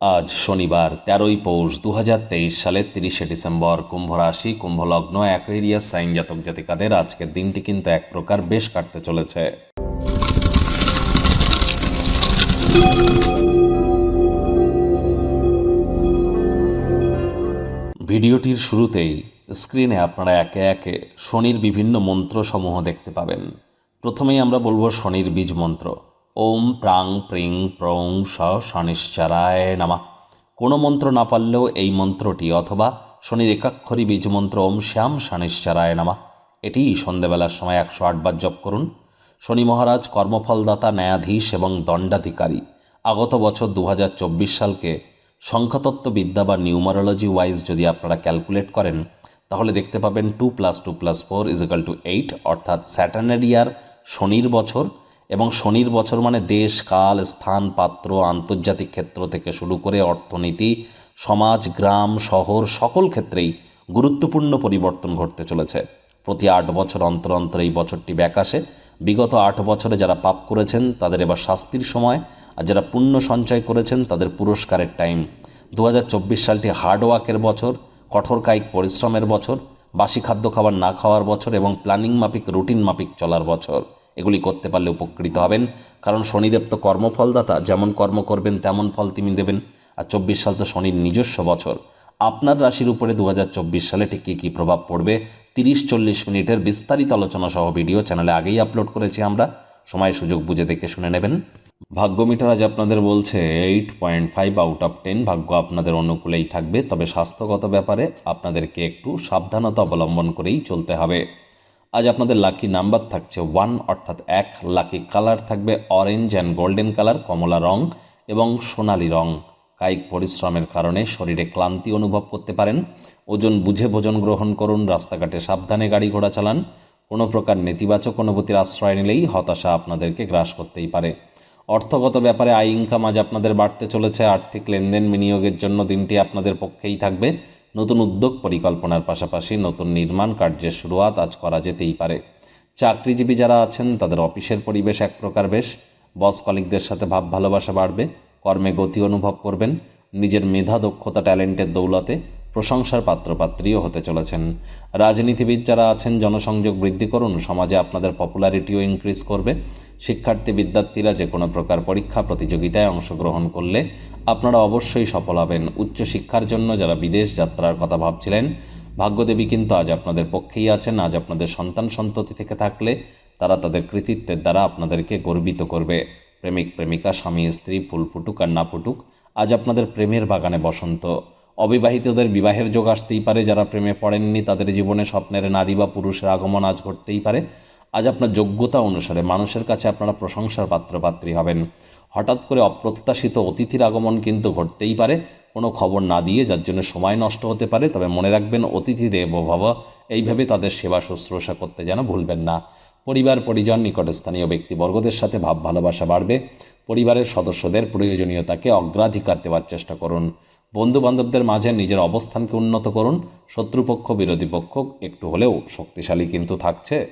আজ শনিবার, তেরোই পৌষ দু হাজার তেইশ সালের তিরিশে ডিসেম্বর কুম্ভ রাশি কুম্ভলগ্ন, অ্যাকোয়েরিয়াস সাইন জাতক জাতিকাদের আজকের দিনটি কিন্তু এক প্রকার বেশ কাটতে চলেছে। ভিডিওটির শুরুতেই স্ক্রিনে আপনারা একে একে শনির বিভিন্ন মন্ত্রসমূহ দেখতে পাবেন। প্রথমেই আমরা বলব শনির বীজ মন্ত্র। ওম প্রাং প্রিং প্রং স শনিশ্চারায় নামা। কোনো মন্ত্র না পারলেও এই মন্ত্রটি অথবা শনির একাক্ষরী বীজ মন্ত্র ওম শ্যাম শনিশ্চারায় নামা। এটি সন্ধেবেলার সময় একশো আটবার জপ করুন। শনি মহারাজ কর্মফলদাতা, ন্যায়াধীশ এবং দণ্ডাধিকারী। আগত বছর দু হাজার চব্বিশ সালকে সংখ্যাতত্ত্ব বিদ্যা বা নিউমারোলজি ওয়াইজ যদি আপনারা ক্যালকুলেট করেন, তাহলে দেখতে পাবেন two plus two plus four is equal to eight, অর্থাৎ স্যাটার্নের ইয়ার শনির বছর এবং শনির বছর মানে দেশ, কাল, স্থান, পাত্র, আন্তর্জাতিক ক্ষেত্র থেকে শুরু করে অর্থনীতি, সমাজ, গ্রাম, শহর, সকল ক্ষেত্রেই গুরুত্বপূর্ণ পরিবর্তন ঘটতে চলেছে। প্রতি আট বছর অন্তর অন্তর এই বছরটি ব্যাকাশে বিগত আট বছরে যারা পাপ করেছেন, তাদের এবার শাস্তির সময়। আর যারা পুণ্য সঞ্চয় করেছেন, তাদের পুরস্কারের টাইম। দু হাজার চব্বিশ সালটি হার্ডওয়ার্কের বছর, কঠোর কায়িক পরিশ্রমের বছর, বাসি খাদ্য খাবার না খাওয়ার বছর এবং প্ল্যানিং মাফিক, রুটিন মাফিক চলার বছর। এগুলি করতে পারলে উপকৃত হবেন। কারণ শনিদেব তো কর্মফলদাতা, যেমন কর্ম করবেন তেমন ফল তিনি দেবেন। আর চব্বিশ সাল তো শনির নিজস্ব বছর। আপনার রাশির উপরে দু হাজার চব্বিশ সালে ঠিক কী কী প্রভাব পড়বে? তিরিশ চল্লিশ মিনিটের বিস্তারিত আলোচনা সহ ভিডিও চ্যানেলে আগেই আপলোড করেছি আমরা। সময় সুযোগ বুঝে দেখে শুনে নেবেন। ভাগ্য মিটার আজ আপনাদের বলছে, eight point five out of ten. ভাগ্য আপনাদের অনুকূলেই থাকবে। তবে স্বাস্থ্যগত ব্যাপারে আপনাদেরকে একটু সাবধানতা অবলম্বন করেই চলতে হবে। আজ আপনাদের লাকি নাম্বার থাকছে ওয়ান অর্থাৎ এক লাকি কালার থাকবে অরেঞ্জ অ্যান্ড গোল্ডেন কালার কমলা রং এবং সোনালি রং। কায়িক পরিশ্রমের কারণে শরীরে ক্লান্তি অনুভব করতে পারেন। ওজন বুঝে ভোজন গ্রহণ করুন, রাস্তাঘাটে সাবধানে গাড়ি ঘোড়া চালান। কোনো প্রকার নেতিবাচক অনুভূতির আশ্রয় নিলেই হতাশা আপনাদেরকে গ্রাস করতেই পারে। অর্থগত ব্যাপারে আয় ইনকাম আজ আপনাদের বাড়তে চলেছে। আর্থিক লেনদেন বিনিয়োগের জন্য দিনটি আপনাদের পক্ষেই থাকবে। নতুন উদ্যোগ পরিকল্পনার পাশাপাশি নতুন নির্মাণ কার্যের শুরুয়াত আজ করা যেতেই পারে। চাকরিজীবী যারা আছেন, তাদের অফিসের পরিবেশ এক প্রকার বেশ। বস কলিকদের সাথে ভাব ভালোবাসা বাড়বে, কর্মে গতি অনুভব করবেন, নিজের মেধা, দক্ষতা, ট্যালেন্টের দৌলতে প্রশংসার পাত্রপাত্রীও হতে চলেছেন। রাজনীতিবিদ যারা আছেন, জনসংযোগ বৃদ্ধি করুন, সমাজে আপনাদের পপুলারিটিও ইনক্রিজ করবে। শিক্ষার্থী বিদ্যার্থীরা যে কোনো প্রকার পরীক্ষা প্রতিযোগিতায় অংশগ্রহণ করলে আপনারা অবশ্যই সফল হবেন। উচ্চশিক্ষার জন্য যারা বিদেশ যাত্রার কথা ভাবছিলেন, ভাগ্যদেবী কিন্তু আজ আপনাদের পক্ষেই আছেন। আজ আপনাদের সন্তান সন্ততি থেকে থাকলে তারা তাদের কৃতিত্বের দ্বারা আপনাদেরকে গর্বিত করবে। প্রেমিক, প্রেমিকা, স্বামী, স্ত্রী, ফুল ফুটুক আর না ফুটুক, আজ আপনাদের প্রেমের বাগানে বসন্ত। অবিবাহিতদের বিবাহের যোগ আসতেই পারে, যারা প্রেমে পড়েননি তাদের জীবনে স্বপ্নের নারী বা পুরুষের আগমন আজ ঘটতেই পারে। আজ আপনার যোগ্যতা অনুসারে মানুষের কাছে আপনারা প্রশংসার পাত্রপাত্রী হবেন। হঠাৎ করে অপ্রত্যাশিত অতিথির আগমন কিন্তু ঘটতেই পারে। কোনো খবর না দিয়ে যার জন্য সময় নষ্ট হতে পারে, তবে মনে রাখবেন অতিথি দেব ভব এইভাবে তাদের সেবা শুশ্রূষা করতে যেন ভুলবেন না। পরিবার, পরিজন নিকটস্থানীয় ব্যক্তিবর্গদের সাথে ভাব ভালোবাসা বাড়বে। পরিবারের সদস্যদের প্রয়োজনীয়তাকে অগ্রাধিকার দেওয়ার চেষ্টা করুন। বন্ধু বান্ধবদের মাঝে নিজের অবস্থানকে উন্নত করুন। শত্রুপক্ষ, বিরোধী পক্ষ একটু হলেও শক্তিশালী কিন্তু থাকছে।